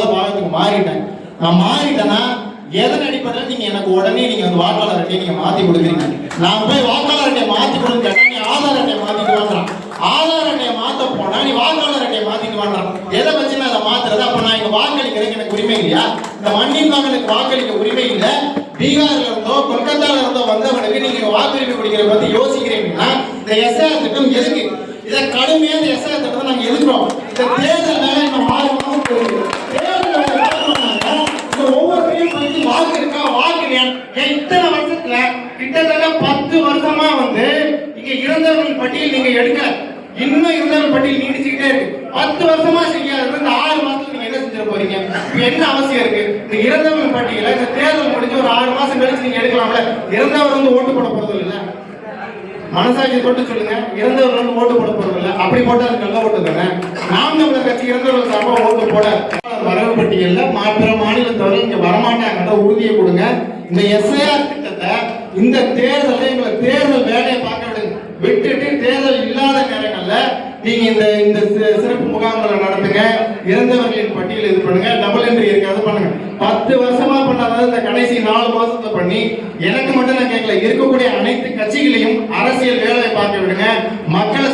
ரெண்டாவது பாகத்துக்கு மாறிட்டேன். நான் மாறிட்டேன்னா எதன் அடிப்படையில் நீங்க எனக்கு உடனே நீங்க வந்து வாக்காளர் அட்டையை நீங்க மாத்தி கொடுக்குறீங்க? நான் போய் வாக்காளர் அட்டையை மாத்தி கொடுன்னு கேட்டா நீ ஆதார் அட்டையை மாத்திட்டு வாங்குறான். ஆதார் அட்டையை மாத்த போனா நீ வாக்காளர் அட்டையை மாத்திட்டு வாங்குறான். எதை வச்சு நான் அதை மாத்துறது? அப்ப நான் இங்க வாக்களிக்கிறதுக்கு எனக்கு உரிமை இல்லையா? இந்த மண்ணின் மகனுக்கு வாக்களிக்க உரிமை இல்லை. பீகார்ல இருந்தோ கொல்கத்தால இருந்தோ வந்தவனுக்கு நீங்க வாக்குரிமை கொடுக்கிற பத்தி யோசிக்கிறீங்கன்னா இந்த எஸ்ஆர் திட்டம் எதுக்கு? இதை கடுமையான எஸ்ஆர் திட்டத்தை நாங்க எதிர்க்கிறோம். இந்த வந்து வாக்கு இருக்கா? வாக்கு இல்லையா ஏன் இத்தனை வருஷத்துல கிட்டத்தட்ட பத்து வருஷமா வந்து இங்க இறந்தவர்கள் பட்டியல் நீங்க எடுக்கல. இன்னும் இறந்தவர்கள் பட்டியல் நீடிச்சுக்கிட்டே இருக்கு. பத்து வருஷமா செய்யாதது இந்த ஆறு மாசத்துல நீங்க என்ன செஞ்சிட போறீங்க? என்ன அவசியம் இருக்கு? இந்த இறந்தவர்கள் பட்டியல இந்த தேர்தல் முடிஞ்சு ஒரு ஆறு மாசம் கழிச்சு நீங்க எடுக்கலாம்ல? இறந்தவர் வந்து ஓட்டு போட போறது இல்ல. மனசாட்சி தொட்டு சொல்லுங்க. இறந்தவர் வந்து ஓட்டு போட போறது இல்ல. அப்படி போட்டா அது நல்ல ஓட்டு தானே தமிழர் கட்சி இறந்தவர்கள் சார்பா ஓட்டு போட வரவு பட்டியல்ல மாற்ற மாநிலத்தவர்கள் இங்க வரமாட்டாங்க உறுதியை கொடுங்க. இந்த எஸ்ஐஆர் திட்டத்தை இந்த தேர்தலை எங்களை தேர்தல் வேலையை பார்க்க விடுங்க. விட்டுட்டு தேர்தல் இல்லாத நேரங்களில் நீங்க இந்த இந்த சிறப்பு முகாம்களை நடத்துங்க. இறந்தவர்களின் பட்டியல் இது பண்ணுங்க. டபுள் என்ட்ரி இருக்காது பண்ணுங்க. பத்து வருஷமா பண்ணாத இந்த கடைசி நாலு மாசத்தை பண்ணி எனக்கு மட்டும் நான் கேட்கல இருக்கக்கூடிய அனைத்து கட்சிகளையும் அரசியல் வேலையை பார்க்க விடுங்க. மக்களை